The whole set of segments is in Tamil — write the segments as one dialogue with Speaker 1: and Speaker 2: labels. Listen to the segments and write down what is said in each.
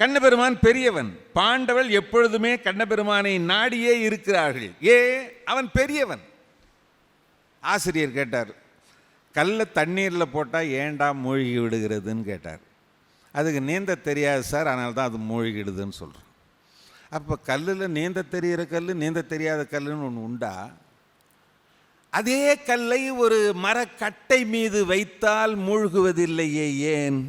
Speaker 1: கண்ணபெருமான் பெரியவன். பாண்டவள் எப்பொழுதுமே கண்ணபெருமானை நாடியே இருக்கிறார்கள். ஏ அவன் பெரியவன். ஆசிரியர் கேட்டார் கல்லை தண்ணீரில் போட்டால் ஏன்டா மூழ்கி விடுகிறதுன்னு? கேட்டார். அதுக்கு நீந்த தெரியாது சார் அதனால தான் அது மூழ்கிடுதுன்னு சொல்கிறோம் அப்போ கல்லில் நீந்த தெரிகிற கல் நீந்த தெரியாத கல்லுன்னு ஒன்று உண்டா? அதே கல்லை ஒரு மரக்கட்டை மீது வைத்தால் மூழ்குவதில்லையே ஏன்?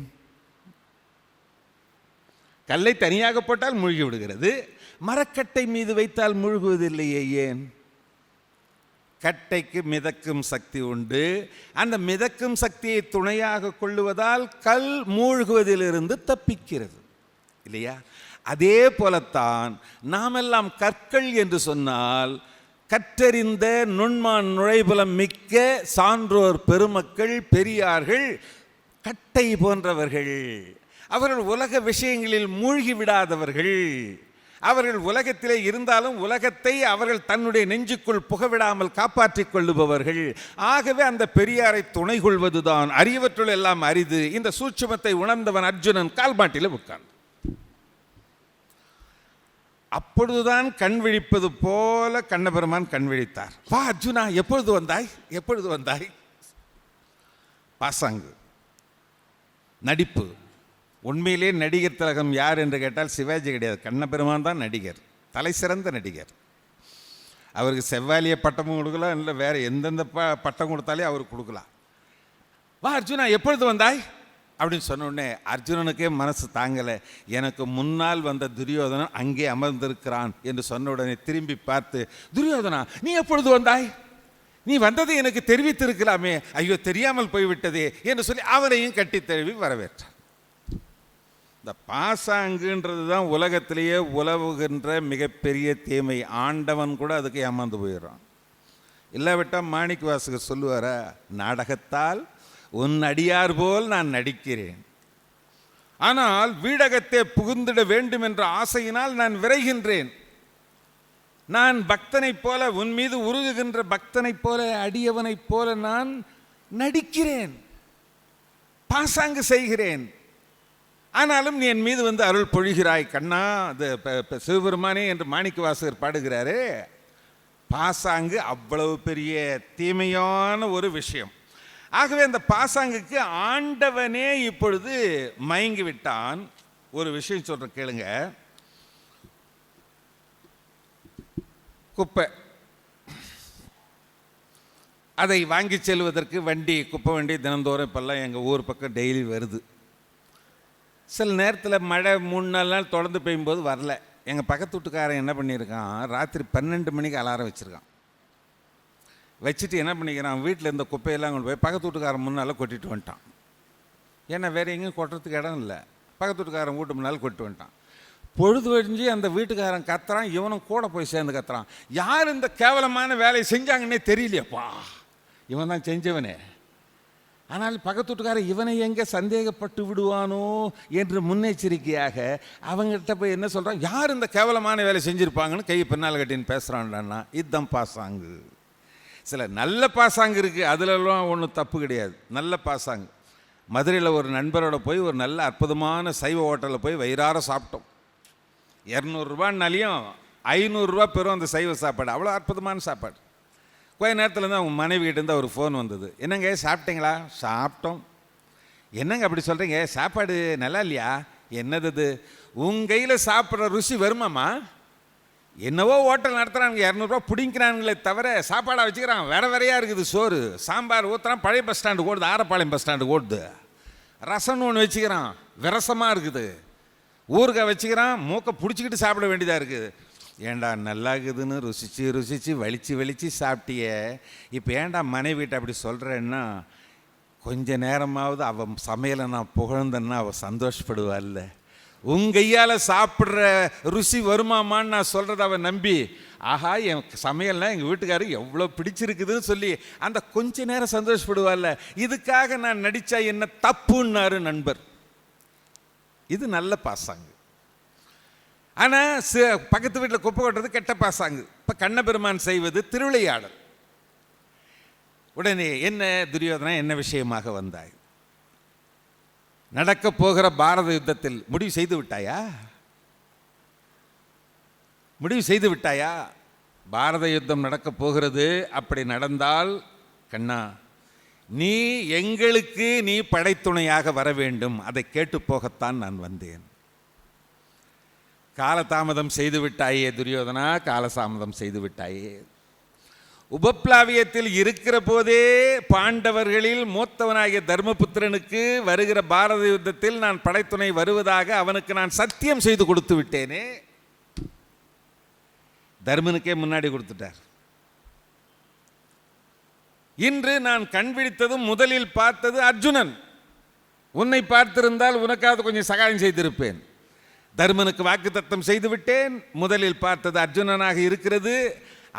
Speaker 1: கல்லை தனியாக போட்டால் மூழ்கி விடுகிறது. மரக்கட்டை மீது வைத்தால் மூழ்குவதில்லையே ஏன்? கட்டைக்கு மிதக்கும் சக்தி உண்டு. அந்த மிதக்கும் சக்தியை துணையாக கொள்ளுவதால் கல் மூழ்குவதிலிருந்து தப்பிக்கிறது. இல்லையா? அதே போலத்தான் நாமெல்லாம் கற்கள் என்று சொன்னால் கற்றறிந்த நுண்மான் நுழைபுலம் மிக்க சான்றோர் பெருமக்கள் பெரியார்கள் கட்டை போன்றவர்கள். அவர்கள் உலக விஷயங்களில் மூழ்கி விடாதவர்கள். அவர்கள் உலகத்திலே இருந்தாலும் உலகத்தை அவர்கள் தன்னுடைய நெஞ்சுக்குள் புகவிடாமல் காப்பாற்றிக் கொள்ளுபவர்கள். ஆகவே அந்த பெரியாரை துணை கொள்வதுதான். அறியவற்றுள் எல்லாம் அரிது. இந்த சூட்சுமத்தை உணர்ந்தவன் அர்ஜுனன் கால்பாட்டில் உட்கார்ந்து அப்பொழுதுதான் கண் விழிப்பது போல கண்ணபெருமான் கண் விழித்தார். வா அர்ஜுனா எப்பொழுது வந்தாய்? எப்பொழுது வந்தாய்? பாசாங்கு. நடிப்பு. உண்மையிலே நடிகர் திலகம் யார் என்று கேட்டால் சிவாஜி கிடையாது. கண்ணபெருமான் தான் நடிகர். தலை சிறந்த நடிகர். அவருக்கு செவ்வாலிய பட்டமும் கொடுக்கலாம் இல்லை வேற எந்தெந்த ப பட்டம் கொடுத்தாலே அவருக்கு கொடுக்கலாம். வா அர்ஜுனா எப்பொழுது வந்தாய்? அப்படின்னு சொன்ன உடனே அர்ஜுனனுக்கே மனசு தாங்கலை. எனக்கு முன்னால் வந்த துரியோதனன் அங்கே அமர்ந்திருக்கிறான் என்று சொன்ன உடனே திரும்பி பார்த்து துரியோதனா நீ எப்பொழுது வந்தாய்? நீ வந்ததை எனக்கு தெரிவித்திருக்கலாமே. ஐயோ தெரியாமல் போய்விட்டதே என்று சொல்லி அவரையும் கட்டித் தழுவி வரவேற்றான். இந்த பாசாங்குன்றது தான் உலகத்திலேயே உலவுகின்ற மிகப்பெரிய தீமை. ஆண்டவன் கூட அதுக்கு ஏமாந்து போயிடுறான். இல்லாவிட்டால் மாணிக்க வாசகர் சொல்லுவார நாடகத்தால் உன் அடியார் போல் நான் நடிக்கிறேன். ஆனால் வீடகத்தை புகுந்திட வேண்டும் என்ற ஆசையினால் நான் விரைகின்றேன். நான் பக்தனைப் போல உன் மீது உருகுகின்ற பக்தனைப் போல அடியவனைப் போல நான் நடிக்கிறேன். பாசாங்கு செய்கிறேன். ஆனாலும் நீ என் மீது வந்து அருள் பொழிகிறாய் கண்ணா அது இப்போ சிவபெருமானே என்று மாணிக்க வாசகர் பாடுகிறாரு. பாசாங்கு அவ்வளவு பெரிய தீமையான ஒரு விஷயம். ஆகவே அந்த பாசாங்குக்கு ஆண்டவனே இப்பொழுது மயங்கி விட்டான் ஒரு விஷயம் சொல்கிற கேளுங்க. குப்பை. அதை வாங்கி செல்வதற்கு வண்டி குப்பை வண்டி தினந்தோறும் இப்போல்லாம் எங்கள் ஊர் பக்கம் டெய்லி வருது. சில நேரத்தில் மழை மூணு நாலு நாள் தொடர்ந்து பெய்யும்போது வரல. எங்கள் பக்கத்து வீட்டுக்காரன் என்ன பண்ணியிருக்கான் ராத்திரி பன்னெண்டு மணிக்கு அலாரம் வச்சுருக்கான். வச்சுட்டு என்ன பண்ணிக்கிறான்? வீட்டில் இருந்த குப்பையெல்லாம் கொண்டு போய் பக்கத்து வீட்டுக்காரன் முன்னால் கொட்டிட்டு வந்துட்டான். ஏன்னா வேறு எங்கேயும் கொட்டுறதுக்கு இடம் இல்லை. பக்கத்து வீட்டுக்காரன் வீட்டு முன்னால் கொட்டு வந்துட்டான். பொழுது வழிஞ்சு அந்த வீட்டுக்காரன் கத்துறான் இவனும் கூட போய் சேர்ந்து கத்துறான். யார் இந்த கேவலமான வேலையை செஞ்சாங்கன்னே தெரியலையப்பா. இவன் தான் செஞ்சவனே. ஆனால் பக்கத்துட்டுக்காரன் இவனை எங்கே சந்தேகப்பட்டு விடுவானோ என்று முன்னெச்சரிக்கையாக அவங்ககிட்ட போய் என்ன சொல்கிறான் யார் இந்த கேவலமான வேலை செஞ்சுருப்பாங்கன்னு கையை பின்னால் கட்டின்னு பேசுகிறான்டான்னா இதுதான் பாசாங்கு. சில நல்ல பாசாங்கு இருக்குது அதிலெல்லாம் ஒன்றும் தப்பு கிடையாது. நல்ல பாசாங்கு. மதுரையில் ஒரு நண்பரோட போய் ஒரு நல்ல அற்புதமான சைவ ஹோட்டலில் போய் வயிறார சாப்பிட்டோம். இரநூறுபான்னாலையும் ஐநூறுரூவா பெறும் அந்த சைவ சாப்பாடு. அவ்வளோ அற்புதமான சாப்பாடு. கொஞ்ச நேரத்தில் தான் அவங்க மனைவிகிட்டேருந்து அவர் ஒரு ஃபோன் வந்தது. என்னங்க சாப்பிட்டீங்களா? சாப்பிட்டோம். என்னங்க அப்படி சொல்கிறீங்க சாப்பாடு நல்லா இல்லையா? என்னது இது? உங்கள் கையில் சாப்பிட்ற ருசி வருமாம்மா? என்னவோ ஹோட்டல் நடத்துகிறாங்க இரநூறுவா பிடிங்கிறானுங்களே தவிர சாப்பாடாக வச்சுக்கிறான். வேற வேறையாக இருக்குது சோறு. சாம்பார் ஊற்றுறான் பழைய பஸ் ஸ்டாண்டு ஓடுது ஆரப்பாளையம் பஸ் ஸ்டாண்டு ஓடுது. ரசம்னு ஒன்று வச்சுக்கிறான். விரசமாக இருக்குது. ஊறுகாய் வச்சுக்கிறான் மூக்கை பிடிச்சிக்கிட்டு சாப்பிட வேண்டியதாக இருக்குது. ஏன்டா நல்லா இருக்குதுன்னு ருசித்து வலித்து வலித்து சாப்பிட்டியே. இப்போ ஏன்டா மனைவிட்ட அப்படி சொல்கிறேன்னா கொஞ்ச நேரமாவது அவன் சமையலை நான் புகழ்ந்தேன்னா அவள் சந்தோஷப்படுவாள்ல. உன் கையால் சாப்பிட்ற ருசி வருமாமான்னு நான் சொல்கிறத அவன் நம்பி ஆஹா என் சமையல்லாம் எங்கள் வீட்டுக்காரருக்கு எவ்வளோ பிடிச்சிருக்குதுன்னு சொல்லி அந்த கொஞ்ச நேரம் சந்தோஷப்படுவாள்ல. இதுக்காக நான் நடித்தா என்ன தப்புன்னாரு நண்பர். இது நல்ல பாசாங்கு. ஆனால் பக்கத்து வீட்டில் குப்பை கொட்டுறது கெட்ட பாசாங்கு. இப்போ கண்ணபெருமான் செய்வது திருவிளையாடல். உடனே என்ன துரியோதனா என்ன விஷயமாக வந்தாய்? நடக்கப் போகிற பாரத யுத்தத்தில் முடிவு செய்து விட்டாயா? முடிவு செய்து விட்டாயா? பாரத யுத்தம் நடக்கப் போகிறது அப்படி நடந்தால் கண்ணா நீ எங்களுக்கு நீ படைத்துணையாக வர வேண்டும். அதை கேட்டு போகத்தான் நான் வந்தேன். காலதாமதம் செய்து விட்டாயே துரியோதனா காலதாமதம் செய்து விட்டாயே உபப்ளாவியத்தில் இருக்கிற போதே பாண்டவர்களில் மூத்தவனாகிய தர்மபுத்திரனுக்கு வருகிற பாரத யுத்தத்தில் நான் படைத்துணை வருவதாக அவனுக்கு நான் சத்தியம் செய்து கொடுத்து விட்டேனே. தர்மனுக்கே முன்னாடி கொடுத்துட்டார். இன்று நான் கண் விழித்ததும் முதலில் பார்த்தது அர்ஜுனன். உன்னை பார்த்திருந்தால் உனக்காவது கொஞ்சம் சகாயம் செய்திருப்பேன். தர்மனுக்கு வாக்குத்தத்தம் செய்துவிட்டேன். முதலில் பார்த்தது அர்ஜுனனாக இருக்கிறது.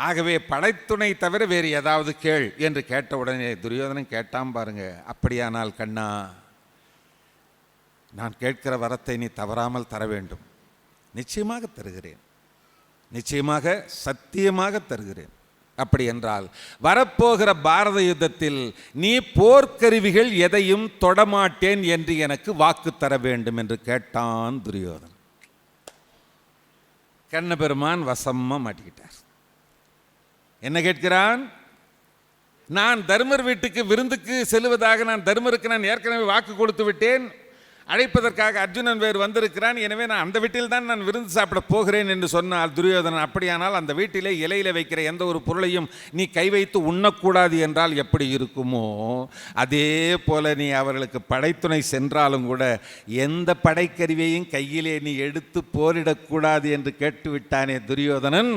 Speaker 1: ஆகவே படைத்துணை தவிர வேறு ஏதாவது கேள் என்று கேட்ட உடனே துரியோதனன் கேட்டான் பாருங்க அப்படியானால் கண்ணா நான் கேட்கிற வரத்தை நீ தவறாமல் தர வேண்டும். நிச்சயமாக தருகிறேன். நிச்சயமாக சத்தியமாக தருகிறேன். அப்படி என்றால் வரப்போகிற பாரத யுத்தத்தில் நீ போர்க்கருவிகள் எதையும் தொடமாட்டேன் என்று எனக்கு வாக்கு தர வேண்டும் என்று கேட்டான் துரியோதன் கண்ணபெருமான் வசமாக மாட்டிக்கிட்டார். என்ன கேட்கிறான்? நான் தர்மர் வீட்டுக்கு விருந்துக்கு செல்வதாக நான் தர்மருக்கு நான் ஏற்கனவே வாக்கு கொடுத்து விட்டேன். அழைப்பதற்காக அர்ஜுனன் வேறு வந்திருக்கிறான். எனவே நான் அந்த வீட்டில் தான் நான் விருந்து சாப்பிட போகிறேன் என்று சொன்னால் துரியோதனன் அப்படியானால் அந்த வீட்டிலே இலையில வைக்கிற எந்த ஒரு பொருளையும் நீ கை வைத்து உண்ணக்கூடாது என்றால் எப்படி இருக்குமோ? அதே போல நீ அவர்களுக்கு படைத்துணை சென்றாலும் கூட எந்த படைக்கருவியையும் கையிலே நீ எடுத்து போரிடக்கூடாது என்று கேட்டுவிட்டானே துரியோதனன்.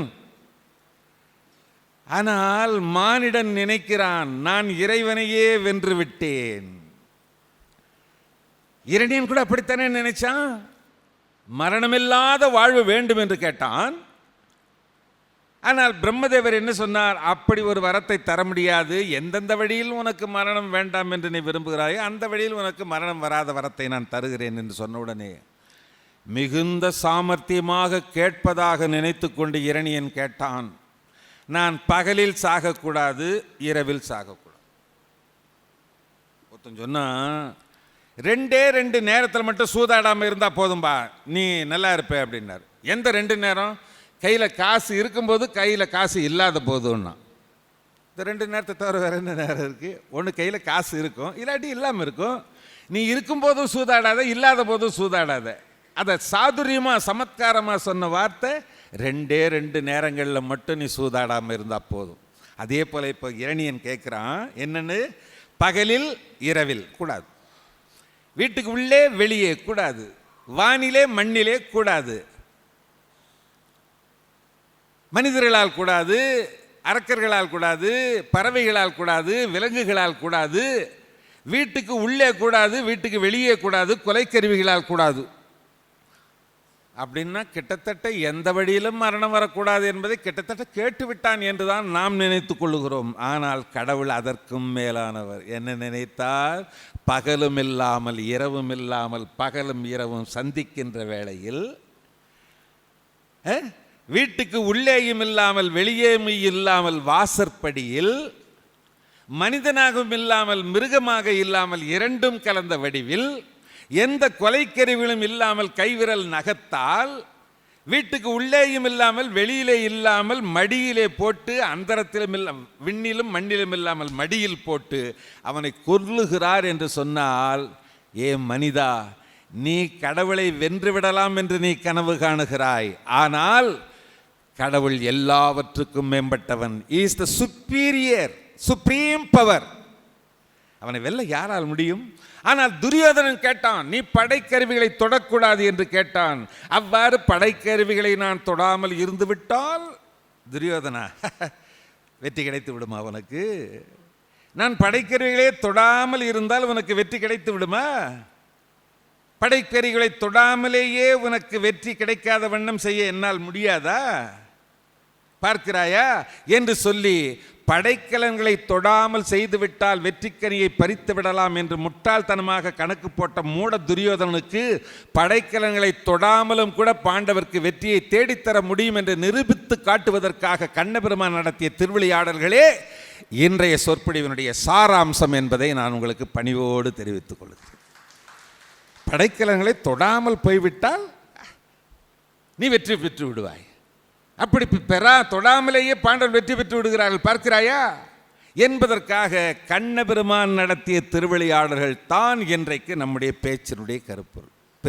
Speaker 1: ஆனால் மானிடன் நினைக்கிறான் நான் இறைவனையே வென்று விட்டேன். இரண்டையும் கூட அப்படித்தானே நினைச்சான்? மரணமில்லாத வாழ்வு வேண்டும் என்று கேட்டான். ஆனால் பிரம்மதேவர் என்ன சொன்னார்? அப்படி ஒரு வரத்தை தர முடியாது. எந்தெந்த வழியில் உனக்கு மரணம் வேண்டாம் என்று நீ விரும்புகிறாயோ அந்த வழியில் உனக்கு மரணம் வராத வரத்தை நான் தருகிறேன் என்று சொன்ன உடனே மிகுந்த சாமர்த்தியமாக கேட்பதாக நினைத்து கொண்டு இரணியன் கேட்டான். நான் பகலில் சாகக்கூடாது இரவில் சாகக்கூடாது. ஒருத்தன் சொன்னால் ரெண்டே ரெண்டு நேரத்தில் மட்டும் சூதாடாமல் இருந்தால் போதும்பா. நீ நல்லா இருப்ப அப்படின்னாரு. எந்த ரெண்டு நேரம்? கையில் காசு இருக்கும்போது கையில் காசு இல்லாத போதுன்னா. இந்த ரெண்டு நேரத்தை தவிர வேறு என்ன நேரம் இருக்குது ஒன்று கையில் காசு இருக்கும் இல்லாட்டி இல்லாமல் இருக்கும். நீ இருக்கும்போதும் சூதாடாத இல்லாத போதும் சூதாடாத. அதை சாதுரியமாக சமத்காரமாக சொன்ன வார்த்தை ரெண்டே ரெண்டு நேரங்களில் மட்டும் நீ சூதாடாமல் இருந்தால் போதும். அதே போல் இப்போ இரணியன் கேட்குறான் என்னென்னு? பகலில் இரவில். கூடாது. வீட்டுக்கு உள்ளே வெளியே கூடாது. வானிலே மண்ணிலே கூடாது. மனிதர்களால் கூடாது அரக்கர்களால் கூடாது பறவைகளால் கூடாது விலங்குகளால் கூடாது. வீட்டுக்கு உள்ளே கூடாது வீட்டுக்கு வெளியே கூடாது கொலைக்கருவிகளால் கூடாது. அப்படின்னா கிட்டத்தட்ட எந்த வழியிலும் மரணம் வரக்கூடாது என்பதை கிட்டத்தட்ட கேட்டுவிட்டான் என்றுதான் நாம் நினைத்து கொள்ளுகிறோம். ஆனால் கடவுள் அதற்கும் மேலானவர். என்ன நினைத்தார்? பகலும் இல்லாமல் இரவும் இல்லாமல் பகலும் இரவும் சந்திக்கின்ற வேளையில் வீட்டுக்கு உள்ளேயும் இல்லாமல் வெளியேயும் இல்லாமல் வாசற்படியில் மனிதனாகவும் இல்லாமல் மிருகமாக இல்லாமல் இரண்டும் கலந்த வடிவில் எந்த கொலைக்கருவிகளும் இல்லாமல் கைவிரல் நகத்தால் வீட்டுக்கு உள்ளேயும் இல்லாமல் வெளியிலே இல்லாமல் மடியிலே போட்டு அந்தரத்திலும் இல்ல விண்ணிலும் மண்ணிலும் இல்லாமல் மடியில் போட்டு அவனை கொல்லுகிறார் என்று சொன்னால் ஏ மனிதா நீ கடவுளை வென்று விடலாம் என்று நீ கனவு காணுகிறாய். ஆனால் கடவுள் எல்லாவற்றுக்கும் மேம்பட்டவன். Is the superior supreme power அவனை வெல்ல யாரால் முடியும்? ஆனால் துரியோதனன் கேட்டான் நீ படைக்கருவிகளை தொடக்கூடாது என்று கேட்டான். அவ்வாறு படைக்கருவிகளை நான் தொடாமல் இருந்து விட்டால் துரியோதனா வெற்றி கிடைத்து விடுமா உனக்கு? நான் படைக்கருவிகளே தொடாமல் இருந்தால் உனக்கு வெற்றி கிடைத்து விடுமா? படைக்கருவிகளை தொடாமலேயே உனக்கு வெற்றி கிடைக்காத வண்ணம் செய்ய என்னால் முடியாதா? பார்க்கிறாயா என்று சொல்லி படைக்கலன்களை தொடாமல் செய்துவிட்டால் வெற்றிக்கனியை பறித்து விடலாம் என்று முட்டாள்தனமாக கணக்கு போட்ட மூட துரியோதனனுக்கு படைக்கலன்களை தொடாமலும் கூட பாண்டவர்க்கு வெற்றியை தேடித்தர முடியும் என்று நிரூபித்து காட்டுவதற்காக கண்ணபெருமான் நடத்திய திருவிளையாடல்களே இன்றைய சொற்பொழிவினுடைய சாராம்சம் என்பதை நான் உங்களுக்கு பணிவோடு தெரிவித்துக் கொள்கிறேன். படைக்கலன்களை தொடாமல் போய்விட்டால் நீ வெற்றி பெற்று விடுவாய். அப்படி பெறா தொடாமலேயே பாண்டவர் வெற்றி பெற்று விடுகிறார்கள் பார்க்கிறாயா? என்பதற்காக கண்ணபெருமான் நடத்திய திருவிளையாடல்கள் தான் இன்றைக்கு நம்முடைய பேச்சினுடைய கருப்பொருள்.